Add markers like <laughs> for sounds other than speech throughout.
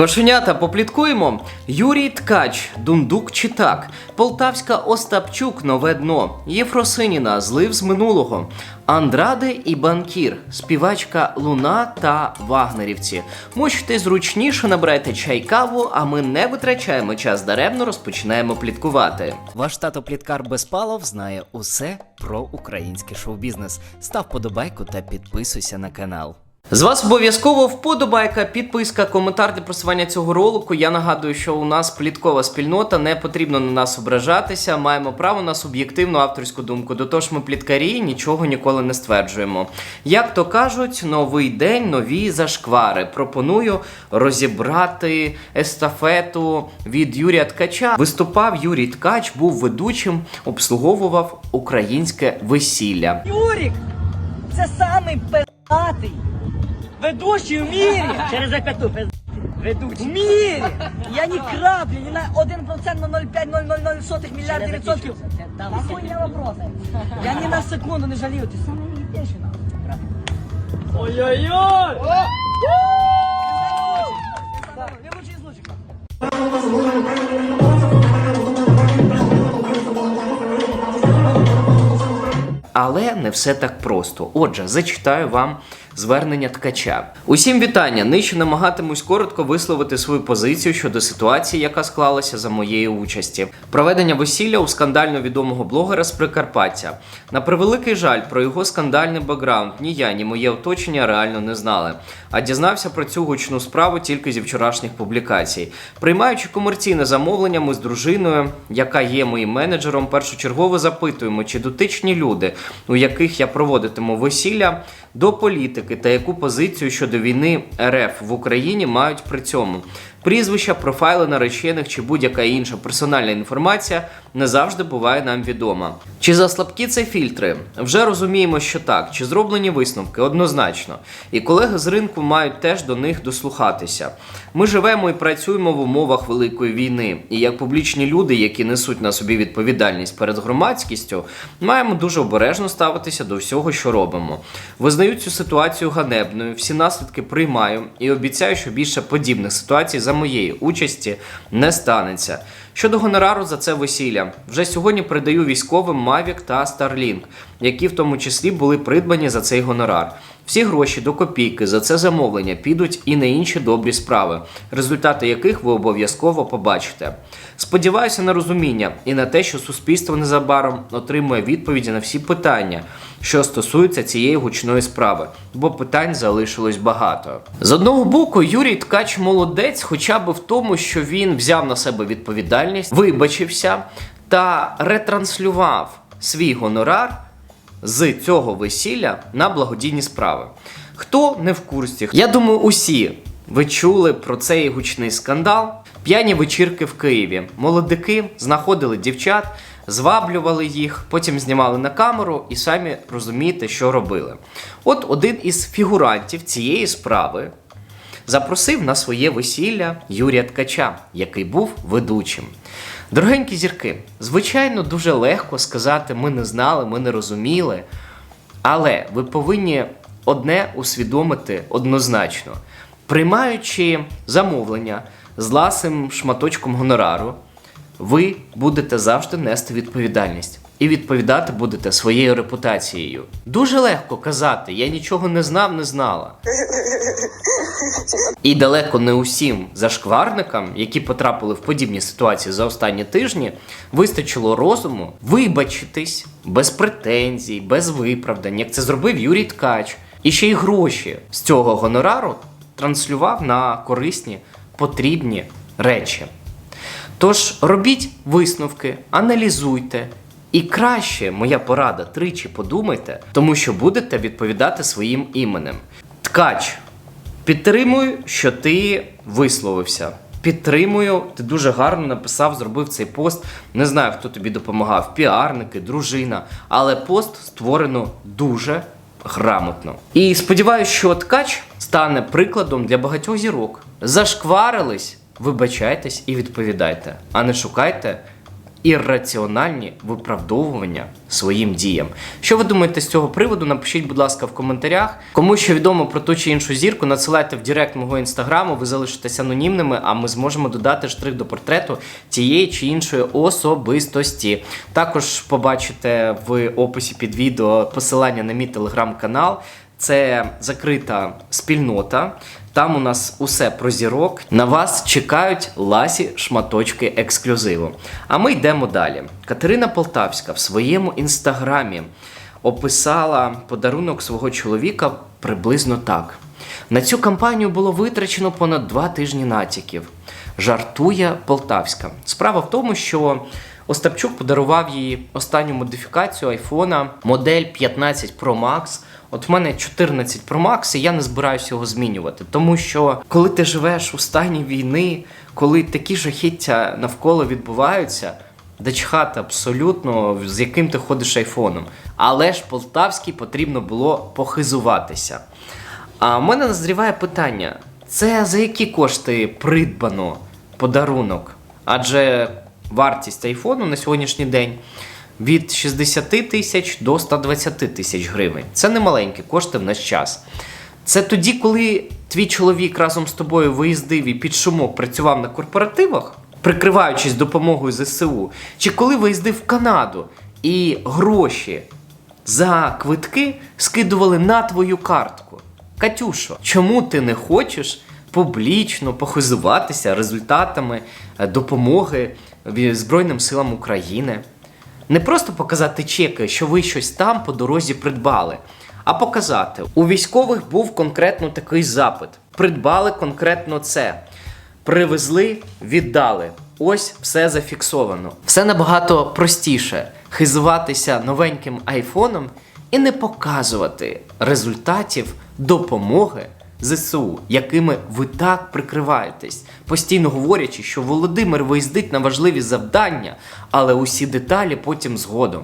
Кошенята, попліткуємо. Юрій Ткач, Дундук чи так. Полтавська Остапчук, нове дно. Єфросиніна, злив з минулого. Андраде і банкір, співачка Луна та Вагнерівці. Мочте зручніше, набирайте чай каву, а ми не витрачаємо час даремно, розпочинаємо пліткувати. Ваш тато Пліткар Безпалов знає усе про український шоу-бізнес. Став подобайку та підписуйся на канал. З вас обов'язково вподобайка, підписка, коментар для просування цього ролику. Я нагадую, що у нас пліткова спільнота, не потрібно на нас ображатися. Маємо право на суб'єктивну авторську думку. До того ж, ми пліткарі, нічого ніколи не стверджуємо. Як то кажуть, новий день, нові зашквари. Пропоную розібрати естафету від Юрія Ткача. Виступав Юрій Ткач, був ведучим, обслуговував українське весілля. Юрік, це самий пиздатий ведучий в мірі. Через запяту пиз... В мірі. Я ні краплі, ні на 1% на 0,5-0,00 мільярдів відсотків. Нахуй я вопроси. Я ні на секунду не жалію. Ти саме не йдеш на. Ой-ой-ой! Ведучий з лучика. Але не все так просто. Отже, зачитаю вам звернення ткача. Усім вітання. Нижче намагатимусь коротко висловити свою позицію щодо ситуації, яка склалася за моєї участі. Проведення весілля у скандально відомого блогера з Прикарпаття. На превеликий жаль, про його скандальний бекграунд ні я, ні моє оточення реально не знали. А дізнався про цю гучну справу тільки зі вчорашніх публікацій. Приймаючи комерційне замовлення, ми з дружиною, яка є моїм менеджером, першочергово запитуємо, чи дотичні люди, у яких я проводитиму весілля, до політики та яку позицію щодо війни РФ в Україні мають при цьому. Прізвища, профайли наречених чи будь-яка інша персональна інформація не завжди буває нам відома. Чи за слабкі це фільтри? Вже розуміємо, що так, чи зроблені висновки однозначно. І колеги з ринку мають теж до них дослухатися. Ми живемо і працюємо в умовах великої війни, і як публічні люди, які несуть на собі відповідальність перед громадськістю, маємо дуже обережно ставитися до всього, що робимо. Визнаю цю ситуацію ганебною, всі наслідки приймаю і обіцяю, що більше подібних ситуацій за моєї участі не станеться. Щодо гонорару за це весілля, вже сьогодні передаю військовим Mavic та Starlink, які в тому числі були придбані за цей гонорар. Всі гроші до копійки за це замовлення підуть і на інші добрі справи, результати яких ви обов'язково побачите. Сподіваюся на розуміння і на те, що суспільство незабаром отримує відповіді на всі питання, що стосуються цієї гучної справи, бо питань залишилось багато. З одного боку, Юрій Ткач молодець, хоча б в тому, що він взяв на себе відповідальність, вибачився та ретранслював свій гонорар з цього весілля на благодійні справи. Хто не в курсі? Я думаю, усі ви чули про цей гучний скандал. П'яні вечірки в Києві. Молодики знаходили дівчат, зваблювали їх, потім знімали на камеру і самі розумієте, що робили. От один із фігурантів цієї справи запросив на своє весілля Юрія Ткача, який був ведучим. Дорогенькі зірки, звичайно, дуже легко сказати, ми не знали, ми не розуміли. Але ви повинні одне усвідомити однозначно, приймаючи замовлення з ласим шматочком гонорару, ви будете завжди нести відповідальність. І відповідати будете своєю репутацією. Дуже легко казати, я нічого не знав, не знала. <laughs> І далеко не усім зашкварникам, які потрапили в подібні ситуації за останні тижні, вистачило розуму вибачитись без претензій, без виправдань, як це зробив Юрій Ткач. І ще й гроші з цього гонорару транслював на корисні, потрібні речі. Тож робіть висновки, аналізуйте. І краще, моя порада, тричі подумайте, тому що будете відповідати своїм іменем. Ткач, підтримую, що ти висловився. Підтримую, ти дуже гарно написав, зробив цей пост. Не знаю, хто тобі допомагав, піарники, дружина. Але пост створено дуже грамотно. І сподіваюся, що ткач стане прикладом для багатьох зірок. Зашкварились, вибачайтесь і відповідайте, а не шукайте ірраціональні виправдовування своїм діям. Що ви думаєте з цього приводу? Напишіть, будь ласка, в коментарях. Кому що відомо про ту чи іншу зірку, надсилайте в Директ мого інстаграму, ви залишитесь анонімними, а ми зможемо додати штрих до портрету тієї чи іншої особистості. Також побачите в описі під відео посилання на мій телеграм-канал. Це закрита спільнота. Там у нас усе про зірок. На вас чекають ласі шматочки ексклюзиву. А ми йдемо далі. Катерина Полтавська в своєму інстаграмі описала подарунок свого чоловіка приблизно так. На цю кампанію було витрачено понад два тижні натяків. Жартує Полтавська. Справа в тому, що Остапчук подарував їй останню модифікацію айфона модель 15 Pro Max. От в мене 14 Pro Max, і я не збираюся його змінювати. Тому що коли ти живеш у стані війни, коли такі жахіття навколо відбуваються, де чхати абсолютно, з яким ти ходиш айфоном. Але ж Полтавській потрібно було похизуватися. А в мене назріває питання: це за які кошти придбано подарунок? Адже вартість айфону на сьогоднішній день від 60 тисяч до 120 тисяч гривень. Це не маленькі кошти в наш час. Це тоді, коли твій чоловік разом з тобою виїздив і під шумок працював на корпоративах, прикриваючись допомогою ЗСУ, чи коли виїздив в Канаду і гроші за квитки скидували на твою картку. Катюшо, чому ти не хочеш публічно похизуватися результатами е, допомоги Збройним силам України? Не просто показати чеки, що ви щось там по дорозі придбали, а показати, у військових був конкретно такий запит. Придбали конкретно це. Привезли, віддали. Ось все зафіксовано. Все набагато простіше хизуватися новеньким айфоном і не показувати результатів допомоги ЗСУ, якими ви так прикриваєтесь, постійно говорячи, що Володимир виїздить на важливі завдання, але усі деталі потім згодом.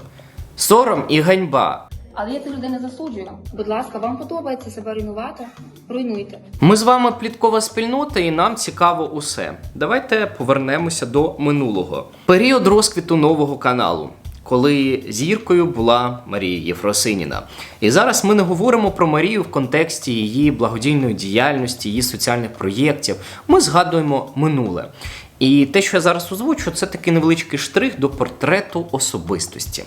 Сором і ганьба. Але я цих людей не засуджую. Будь ласка, вам подобається себе руйнувати? Руйнуйте. Ми з вами пліткова спільнота, і нам цікаво усе. Давайте повернемося до минулого. Період розквіту нового каналу, коли зіркою була Марія Єфросиніна. І зараз ми не говоримо про Марію в контексті її благодійної діяльності, її соціальних проєктів. Ми згадуємо минуле. І те, що я зараз озвучу, це такий невеличкий штрих до портрету особистості.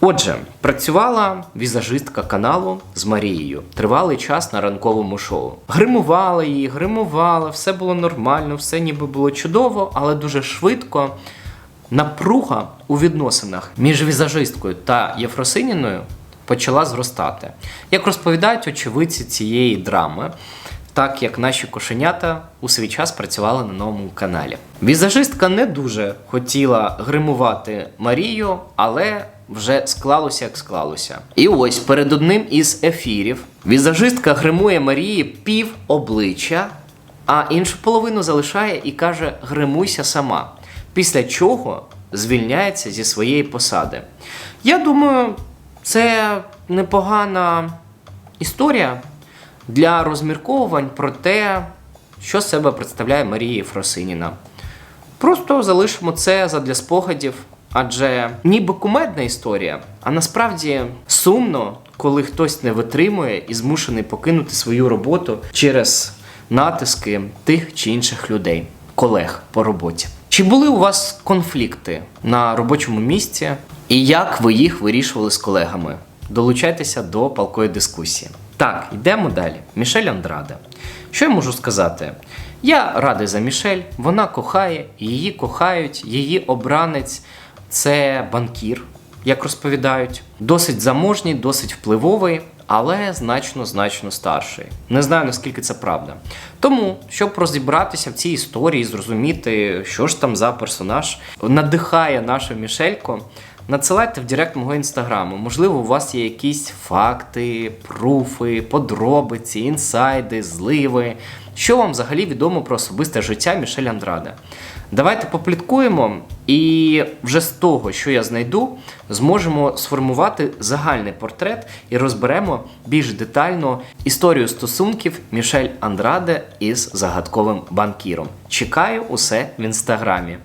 Отже, працювала візажистка каналу з Марією тривалий час на ранковому шоу. Гримувала її, гримувала, все було нормально, все ніби було чудово, але дуже швидко напруга у відносинах між візажисткою та Єфросиніною почала зростати. Як розповідають очевидці цієї драми, так як наші кошенята у свій час працювали на новому каналі. Візажистка не дуже хотіла гримувати Марію, але вже склалося як склалося. І ось перед одним із ефірів візажистка гримує Марії пів обличчя, а іншу половину залишає і каже: гримуйся сама. Після чого звільняється зі своєї посади. Я думаю, це непогана історія для розмірковувань про те, що себе представляє Марія Єфросиніна. Просто залишимо це задля спогадів, адже ніби кумедна історія, а насправді сумно, коли хтось не витримує і змушений покинути свою роботу через натиски тих чи інших людей, колег по роботі. Чи були у вас конфлікти на робочому місці, і як ви їх вирішували з колегами? Долучайтеся до палкої дискусії. Так, йдемо далі. Мішель Андраде. Що я можу сказати? Я радий за Мішель, вона кохає, її кохають, її обранець це банкір, як розповідають. Досить заможній, досить впливовий, але значно значно старший. Не знаю наскільки це правда. Тому, щоб розібратися в цій історії, зрозуміти, що ж там за персонаж надихає нашу Мішельку. Надсилайте в Директ мого інстаграму. Можливо, у вас є якісь факти, пруфи, подробиці, інсайди, зливи. Що вам взагалі відомо про особисте життя Мішель Андраде? Давайте попліткуємо, і вже з того, що я знайду, зможемо сформувати загальний портрет і розберемо більш детально історію стосунків Мішель Андраде із загадковим банкіром. Чекаю усе в інстаграмі.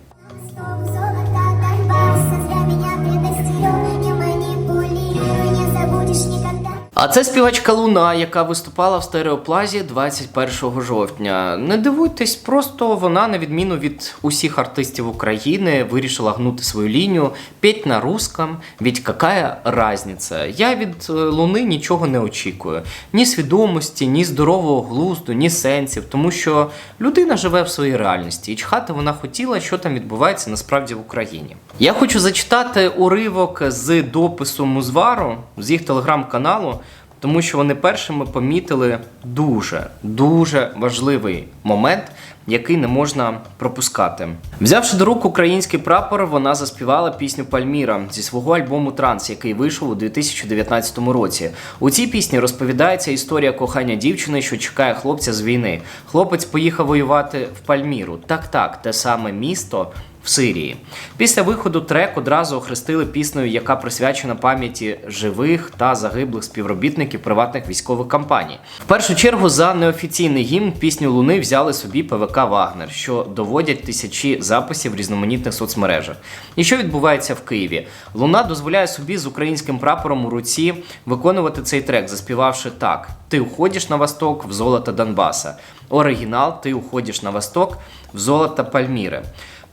А це співачка Луна, яка виступала в стереоплазі 21 жовтня. Не дивуйтесь, просто вона, на відміну від усіх артистів України, вирішила гнути свою лінію, петь на русском, ведь какая разниця? Я від е, Луни нічого не очікую. Ні свідомості, ні здорового глузду, ні сенсів, тому що людина живе в своїй реальності, і чхати вона хотіла, що там відбувається насправді в Україні. Я хочу зачитати уривок з допису Музвару з їх телеграм-каналу. Тому що вони першими помітили дуже дуже важливий момент, який не можна пропускати. Взявши до рук український прапор, вона заспівала пісню Пальміра зі свого альбому Транс, який вийшов у 2019 році. У цій пісні розповідається історія кохання дівчини, що чекає хлопця з війни. Хлопець поїхав воювати в Пальміру. Так, так, те саме місто в Сирії. Після виходу трек одразу охрестили піснею, яка присвячена пам'яті живих та загиблих співробітників приватних військових компаній. В першу чергу за неофіційний гімн пісню Луни взяли собі ПВК Вагнер, що доводять тисячі записів в різноманітних соцмережах. І що відбувається в Києві? Луна дозволяє собі з українським прапором у руці виконувати цей трек, заспівавши так: Ти уходиш на восток в золото Донбаса. Оригінал, ти уходиш на восток в золото Пальміри.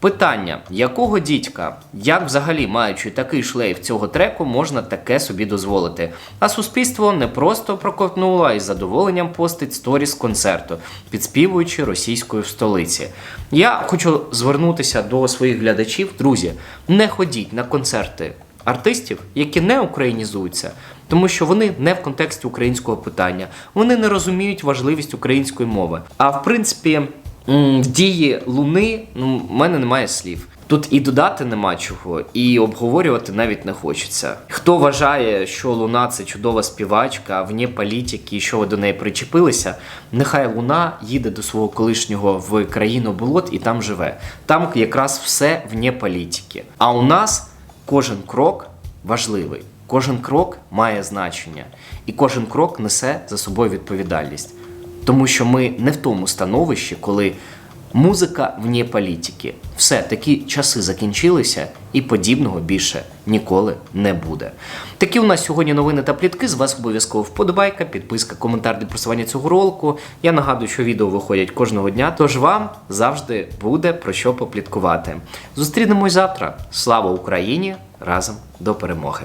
Питання: якого дідька, як взагалі маючи такий шлейф цього треку, можна таке собі дозволити? А суспільство не просто проковтнуло, а й з задоволенням постить сторіс концерту, підспівуючи російською в столиці. Я хочу звернутися до своїх глядачів. Друзі, не ходіть на концерти артистів, які не українізуються, тому що вони не в контексті українського питання, вони не розуміють важливість української мови. А в принципі, в дії Луни ну, в мене немає слів. Тут і додати нема чого, і обговорювати навіть не хочеться. Хто вважає, що Луна це чудова співачка, вне політики, і що ви до неї причепилися, нехай Луна їде до свого колишнього в країну болот і там живе. Там якраз все вне політики. А у нас кожен крок важливий, кожен крок має значення, і кожен крок несе за собою відповідальність. Тому що ми не в тому становищі, коли музика вне політики. Все, такі часи закінчилися, і подібного більше ніколи не буде. Такі у нас сьогодні новини та плітки. З вас обов'язково вподобайка, підписка, коментар для просування цього ролику. Я нагадую, що відео виходять кожного дня, тож вам завжди буде про що попліткувати. Зустрінемось завтра. Слава Україні! Разом до перемоги!